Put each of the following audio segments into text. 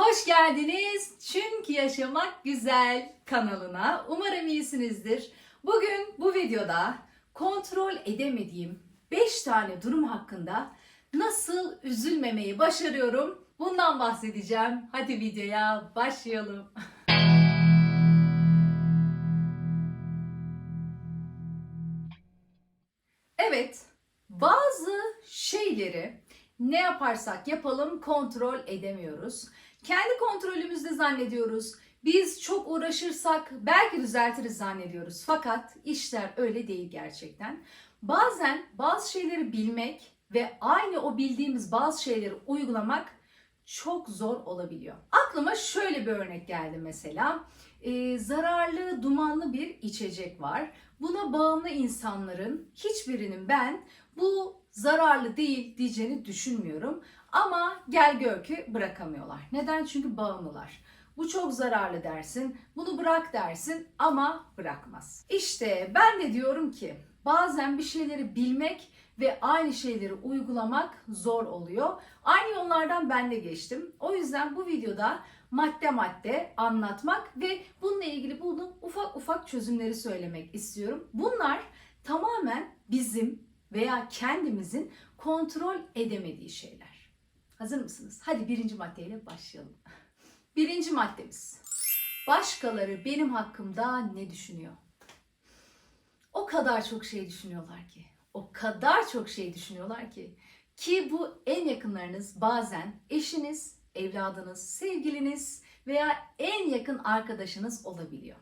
Hoş geldiniz. Çünkü yaşamak güzel kanalına. Umarım iyisinizdir. Bugün bu videoda kontrol edemediğim 5 tane durum hakkında nasıl üzülmemeyi başarıyorum bundan bahsedeceğim. Hadi videoya başlayalım. Evet, bazı şeyleri ne yaparsak yapalım kontrol edemiyoruz. Kendi kontrolümüzde zannediyoruz. Biz çok uğraşırsak belki düzeltiriz zannediyoruz. Fakat işler öyle değil gerçekten. Bazen bazı şeyleri bilmek ve aynı o bildiğimiz bazı şeyleri uygulamak çok zor olabiliyor. Aklıma şöyle bir örnek geldi mesela. Ee, zararlı, dumanlı bir içecek var. Buna bağımlı insanların hiçbirinin ben bu zararlı değil diyeceğini düşünmüyorum. Ama gel gör ki bırakamıyorlar. Neden? Çünkü bağımlılar. Bu çok zararlı dersin, bunu bırak dersin ama bırakmaz. İşte ben de diyorum ki bazen bir şeyleri bilmek ve aynı şeyleri uygulamak zor oluyor. Aynı yollardan ben de geçtim. O yüzden bu videoda madde madde anlatmak ve bununla ilgili bunun ufak ufak çözümleri söylemek istiyorum. Bunlar tamamen bizim veya kendimizin kontrol edemediği şeyler. Hazır mısınız? Hadi birinci maddeyle başlayalım. Birinci maddemiz. Başkaları benim hakkımda ne düşünüyor? O kadar çok şey düşünüyorlar ki. O kadar çok şey düşünüyorlar ki. Ki bu en yakınlarınız bazen eşiniz, evladınız, sevgiliniz veya en yakın arkadaşınız olabiliyor.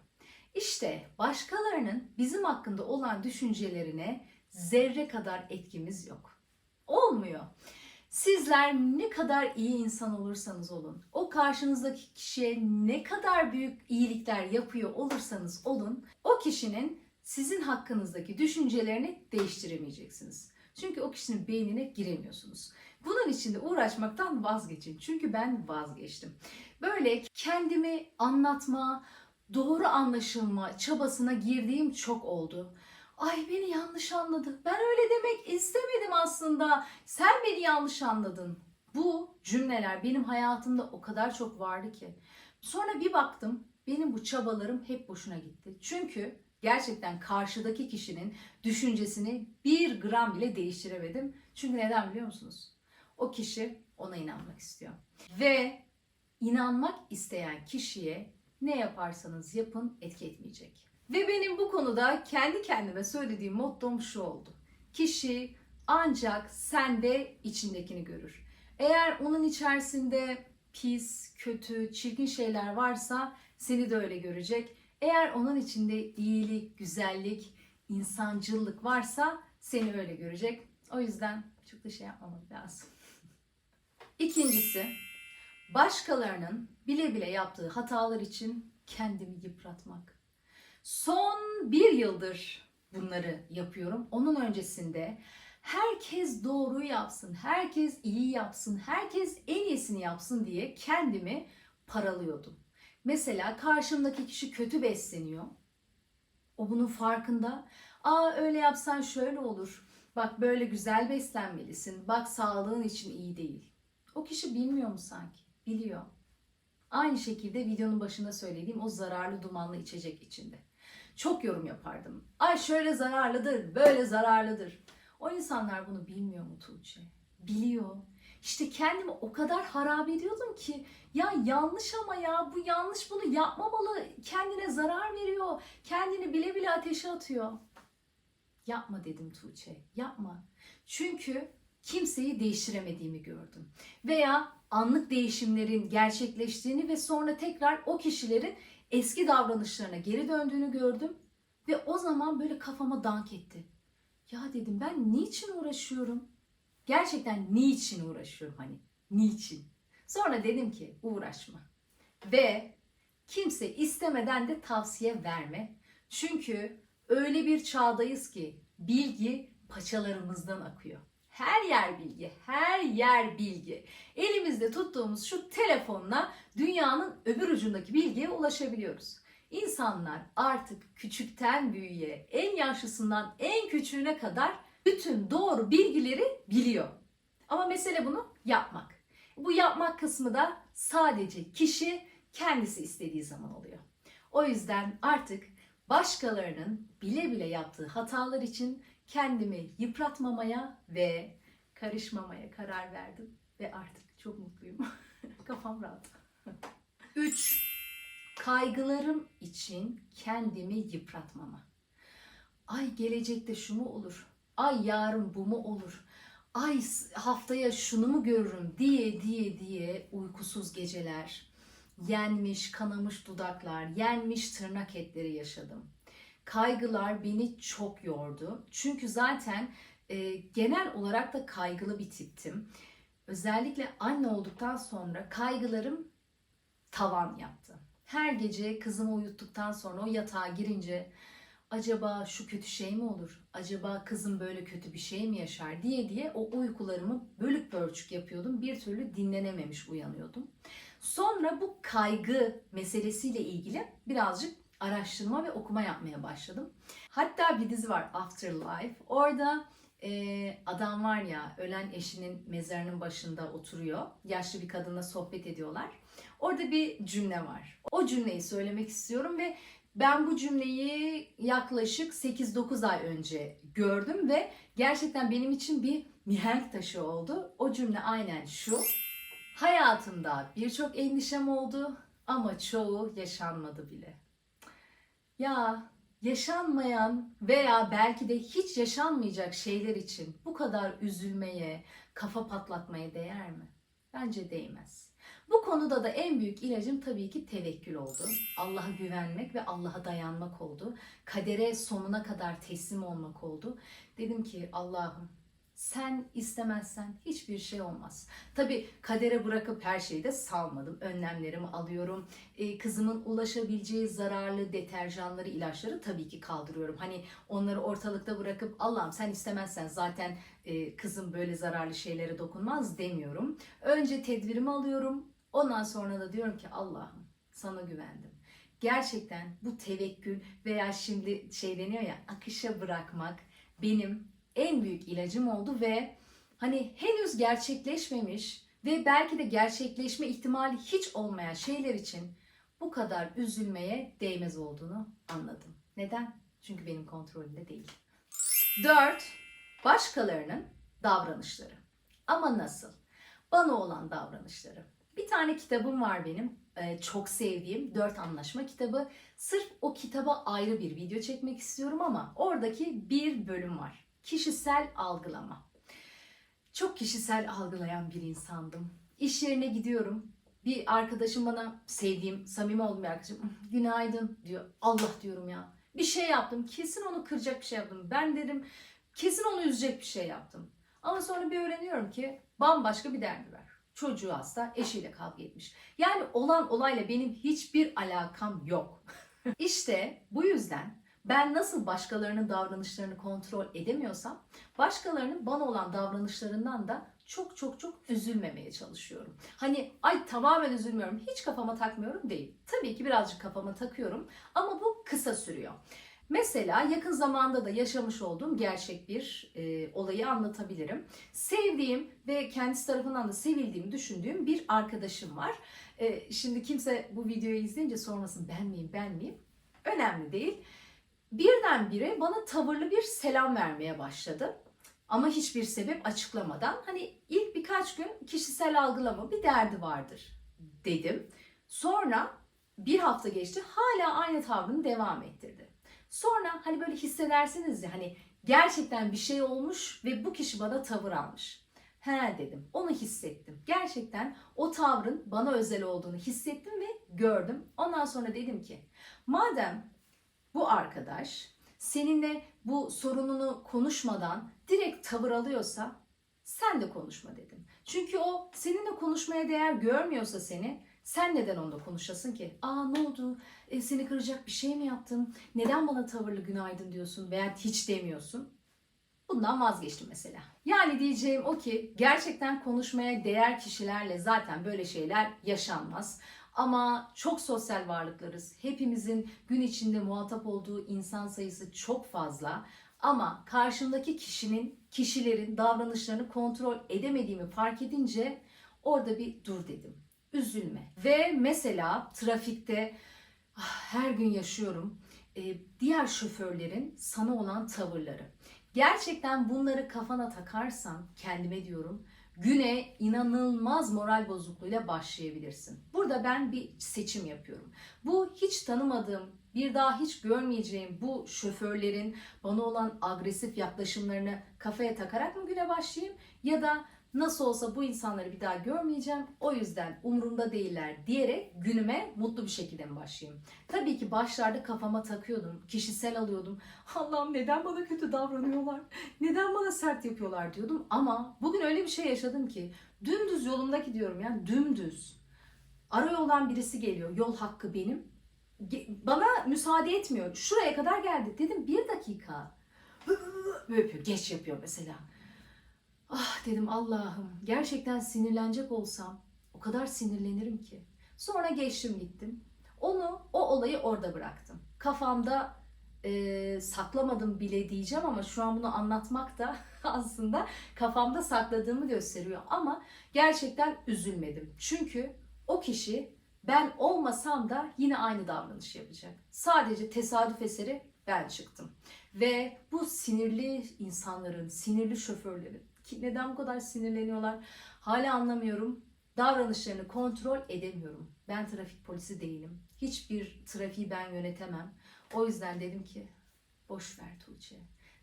İşte başkalarının bizim hakkında olan düşüncelerine zerre kadar etkimiz yok. Olmuyor. Sizler ne kadar iyi insan olursanız olun, o karşınızdaki kişiye ne kadar büyük iyilikler yapıyor olursanız olun, o kişinin sizin hakkınızdaki düşüncelerini değiştiremeyeceksiniz. Çünkü o kişinin beynine giremiyorsunuz. Bunun için de uğraşmaktan vazgeçin. Çünkü ben vazgeçtim. Böyle kendimi anlatma, doğru anlaşılma çabasına girdiğim çok oldu. Ay beni yanlış anladı. Ben öyle demek istemedim aslında. Sen beni yanlış anladın. Bu cümleler benim hayatımda o kadar çok vardı ki. Sonra bir baktım benim bu çabalarım hep boşuna gitti. Çünkü gerçekten karşıdaki kişinin düşüncesini bir gram bile değiştiremedim. Çünkü neden biliyor musunuz? O kişi ona inanmak istiyor. Ve inanmak isteyen kişiye ne yaparsanız yapın etki etmeyecek. Ve benim bu konuda kendi kendime söylediğim mottom şu oldu. Kişi ancak sende içindekini görür. Eğer onun içerisinde pis, kötü, çirkin şeyler varsa seni de öyle görecek. Eğer onun içinde iyilik, güzellik, insancıllık varsa seni öyle görecek. O yüzden çok da şey yapmamak lazım. İkincisi, başkalarının bile bile yaptığı hatalar için kendimi yıpratmak. Son bir yıldır bunları yapıyorum. Onun öncesinde herkes doğru yapsın, herkes iyi yapsın, herkes en iyisini yapsın diye kendimi paralıyordum. Mesela karşımdaki kişi kötü besleniyor. O bunun farkında. Aa öyle yapsan şöyle olur. Bak böyle güzel beslenmelisin. Bak sağlığın için iyi değil. O kişi bilmiyor mu sanki? Biliyor. Aynı şekilde videonun başında söylediğim o zararlı dumanlı içecek içinde. Çok yorum yapardım. Ay şöyle zararlıdır, böyle zararlıdır. O insanlar bunu bilmiyor mu Tuğçe? Biliyor. İşte kendimi o kadar harap ediyordum ki ya yanlış ama ya bu yanlış bunu yapmamalı. Kendine zarar veriyor. Kendini bile bile ateşe atıyor. Yapma dedim Tuğçe. Yapma. Çünkü kimseyi değiştiremediğimi gördüm. Veya anlık değişimlerin gerçekleştiğini ve sonra tekrar o kişilerin eski davranışlarına geri döndüğünü gördüm. Ve o zaman böyle kafama dank etti. Ya dedim ben niçin uğraşıyorum? Gerçekten niçin uğraşıyorum hani? Niçin? Sonra dedim ki uğraşma. Ve kimse istemeden de tavsiye verme. Çünkü öyle bir çağdayız ki bilgi paçalarımızdan akıyor. Her yer bilgi, her yer bilgi. Elimizde tuttuğumuz şu telefonla dünyanın öbür ucundaki bilgiye ulaşabiliyoruz. İnsanlar artık küçükten büyüğe, en yaşlısından en küçüğüne kadar bütün doğru bilgileri biliyor. Ama mesele bunu yapmak. Bu yapmak kısmı da sadece kişi kendisi istediği zaman oluyor. O yüzden artık başkalarının bile bile yaptığı hatalar için kendimi yıpratmamaya ve karışmamaya karar verdim ve artık çok mutluyum. Kafam rahat. 3. Kaygılarım için kendimi yıpratmama. Ay gelecekte şu mu olur? Ay yarın bu mu olur? Ay haftaya şunu mu görürüm diye diye diye uykusuz geceler, yenmiş kanamış dudaklar, yenmiş tırnak etleri yaşadım. Kaygılar beni çok yordu. Çünkü zaten e, genel olarak da kaygılı bir tiptim. Özellikle anne olduktan sonra kaygılarım tavan yaptı. Her gece kızımı uyuttuktan sonra o yatağa girince acaba şu kötü şey mi olur? Acaba kızım böyle kötü bir şey mi yaşar diye diye o uykularımı bölük pörçük yapıyordum. Bir türlü dinlenememiş uyanıyordum. Sonra bu kaygı meselesiyle ilgili birazcık araştırma ve okuma yapmaya başladım. Hatta bir dizi var Afterlife. Orada e, adam var ya ölen eşinin mezarının başında oturuyor. Yaşlı bir kadınla sohbet ediyorlar. Orada bir cümle var. O cümleyi söylemek istiyorum ve ben bu cümleyi yaklaşık 8-9 ay önce gördüm ve gerçekten benim için bir mihenk taşı oldu. O cümle aynen şu. Hayatımda birçok endişem oldu ama çoğu yaşanmadı bile. Ya yaşanmayan veya belki de hiç yaşanmayacak şeyler için bu kadar üzülmeye, kafa patlatmaya değer mi? Bence değmez. Bu konuda da en büyük ilacım tabii ki tevekkül oldu. Allah'a güvenmek ve Allah'a dayanmak oldu. Kadere sonuna kadar teslim olmak oldu. Dedim ki Allah'ım sen istemezsen hiçbir şey olmaz. Tabii kadere bırakıp her şeyi de salmadım. Önlemlerimi alıyorum. Ee, kızımın ulaşabileceği zararlı deterjanları, ilaçları tabii ki kaldırıyorum. Hani onları ortalıkta bırakıp Allah'ım sen istemezsen zaten e, kızım böyle zararlı şeylere dokunmaz demiyorum. Önce tedbirimi alıyorum. Ondan sonra da diyorum ki Allah'ım sana güvendim. Gerçekten bu tevekkül veya şimdi şey deniyor ya akışa bırakmak benim en büyük ilacım oldu ve hani henüz gerçekleşmemiş ve belki de gerçekleşme ihtimali hiç olmayan şeyler için bu kadar üzülmeye değmez olduğunu anladım. Neden? Çünkü benim kontrolümde değil. 4. Başkalarının davranışları. Ama nasıl? Bana olan davranışları. Bir tane kitabım var benim. Ee, çok sevdiğim Dört Anlaşma kitabı. Sırf o kitaba ayrı bir video çekmek istiyorum ama oradaki bir bölüm var. Kişisel algılama. Çok kişisel algılayan bir insandım. İş yerine gidiyorum. Bir arkadaşım bana sevdiğim, samimi olduğum bir arkadaşım günaydın diyor. Allah diyorum ya. Bir şey yaptım. Kesin onu kıracak bir şey yaptım. Ben dedim kesin onu üzecek bir şey yaptım. Ama sonra bir öğreniyorum ki bambaşka bir derdi var. Çocuğu hasta, eşiyle kavga etmiş. Yani olan olayla benim hiçbir alakam yok. işte bu yüzden ben nasıl başkalarının davranışlarını kontrol edemiyorsam başkalarının bana olan davranışlarından da çok çok çok üzülmemeye çalışıyorum. Hani ay tamamen üzülmüyorum, hiç kafama takmıyorum değil. Tabii ki birazcık kafama takıyorum ama bu kısa sürüyor. Mesela yakın zamanda da yaşamış olduğum gerçek bir e, olayı anlatabilirim. Sevdiğim ve kendisi tarafından da sevildiğimi düşündüğüm bir arkadaşım var. E, şimdi kimse bu videoyu izleyince sormasın ben miyim ben miyim? Önemli değil. Birdenbire bana tavırlı bir selam vermeye başladı. Ama hiçbir sebep açıklamadan hani ilk birkaç gün kişisel algılama bir derdi vardır dedim. Sonra bir hafta geçti hala aynı tavrını devam ettirdi. Sonra hani böyle hissedersiniz ya hani gerçekten bir şey olmuş ve bu kişi bana tavır almış. He dedim. Onu hissettim. Gerçekten o tavrın bana özel olduğunu hissettim ve gördüm. Ondan sonra dedim ki madem bu arkadaş seninle bu sorununu konuşmadan direkt tavır alıyorsa sen de konuşma dedim. Çünkü o seninle konuşmaya değer görmüyorsa seni sen neden onunla konuşasın ki? Aa ne oldu? E, seni kıracak bir şey mi yaptım? Neden bana tavırlı günaydın diyorsun veya hiç demiyorsun? Bundan vazgeçtim mesela. Yani diyeceğim o ki gerçekten konuşmaya değer kişilerle zaten böyle şeyler yaşanmaz. Ama çok sosyal varlıklarız. Hepimizin gün içinde muhatap olduğu insan sayısı çok fazla. Ama karşımdaki kişinin, kişilerin davranışlarını kontrol edemediğimi fark edince orada bir dur dedim. üzülme. Ve mesela trafikte ah, her gün yaşıyorum e, diğer şoförlerin sana olan tavırları. Gerçekten bunları kafana takarsan kendime diyorum güne inanılmaz moral bozukluğuyla başlayabilirsin. Burada ben bir seçim yapıyorum. Bu hiç tanımadığım, bir daha hiç görmeyeceğim bu şoförlerin bana olan agresif yaklaşımlarını kafaya takarak mı güne başlayayım ya da nasıl olsa bu insanları bir daha görmeyeceğim o yüzden umurumda değiller diyerek günüme mutlu bir şekilde mi başlayayım? Tabii ki başlarda kafama takıyordum, kişisel alıyordum. Allah'ım neden bana kötü davranıyorlar? Neden bana sert yapıyorlar diyordum ama bugün öyle bir şey yaşadım ki dümdüz yolumda gidiyorum yani dümdüz. Ara yoldan birisi geliyor, yol hakkı benim. Bana müsaade etmiyor. Şuraya kadar geldi. Dedim bir dakika. Böyle yapıyor, geç yapıyor mesela. Ah dedim Allah'ım gerçekten sinirlenecek olsam o kadar sinirlenirim ki. Sonra geçtim gittim. Onu o olayı orada bıraktım. Kafamda e, saklamadım bile diyeceğim ama şu an bunu anlatmak da aslında kafamda sakladığımı gösteriyor. Ama gerçekten üzülmedim. Çünkü o kişi ben olmasam da yine aynı davranış yapacak. Sadece tesadüf eseri ben çıktım. Ve bu sinirli insanların, sinirli şoförlerin ki neden bu kadar sinirleniyorlar hala anlamıyorum. Davranışlarını kontrol edemiyorum. Ben trafik polisi değilim. Hiçbir trafiği ben yönetemem. O yüzden dedim ki boş ver Tuğçe.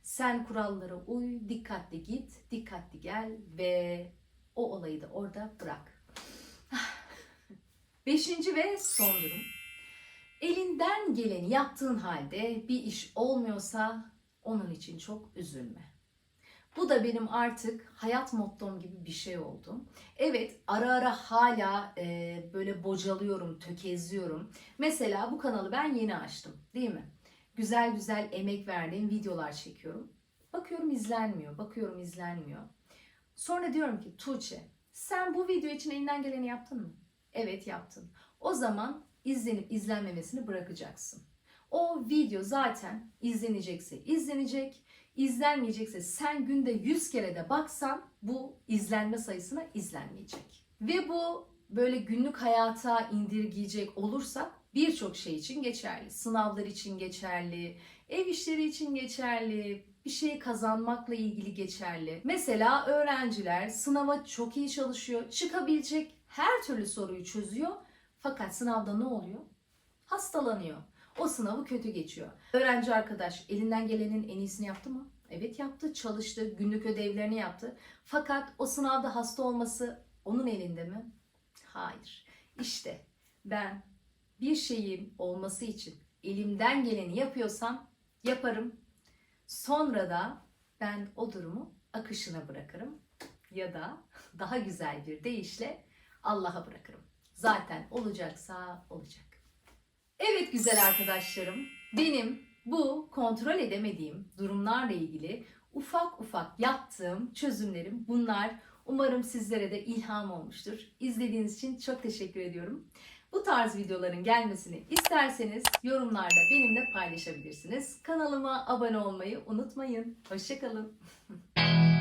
Sen kurallara uy, dikkatli git, dikkatli gel ve o olayı da orada bırak. Beşinci ve son durum. Elinden geleni yaptığın halde bir iş olmuyorsa onun için çok üzülme. Bu da benim artık hayat mottom gibi bir şey oldu. Evet ara ara hala e, böyle bocalıyorum, tökezliyorum. Mesela bu kanalı ben yeni açtım değil mi? Güzel güzel emek verdiğim videolar çekiyorum. Bakıyorum izlenmiyor, bakıyorum izlenmiyor. Sonra diyorum ki Tuğçe sen bu video için elinden geleni yaptın mı? Evet yaptın. O zaman izlenip izlenmemesini bırakacaksın. O video zaten izlenecekse izlenecek, izlenmeyecekse sen günde 100 kere de baksan bu izlenme sayısına izlenmeyecek. Ve bu böyle günlük hayata indirgeyecek olursak birçok şey için geçerli. Sınavlar için geçerli, ev işleri için geçerli, bir şeyi kazanmakla ilgili geçerli. Mesela öğrenciler sınava çok iyi çalışıyor, çıkabilecek her türlü soruyu çözüyor. Fakat sınavda ne oluyor? Hastalanıyor. O sınavı kötü geçiyor. Öğrenci arkadaş elinden gelenin en iyisini yaptı mı? Evet yaptı, çalıştı, günlük ödevlerini yaptı. Fakat o sınavda hasta olması onun elinde mi? Hayır. İşte ben bir şeyin olması için elimden geleni yapıyorsam yaparım. Sonra da ben o durumu akışına bırakırım ya da daha güzel bir deyişle Allah'a bırakırım. Zaten olacaksa olacak. Evet güzel arkadaşlarım, benim bu kontrol edemediğim durumlarla ilgili ufak ufak yaptığım çözümlerim bunlar. Umarım sizlere de ilham olmuştur. İzlediğiniz için çok teşekkür ediyorum. Bu tarz videoların gelmesini isterseniz yorumlarda benimle paylaşabilirsiniz. Kanalıma abone olmayı unutmayın. Hoşçakalın.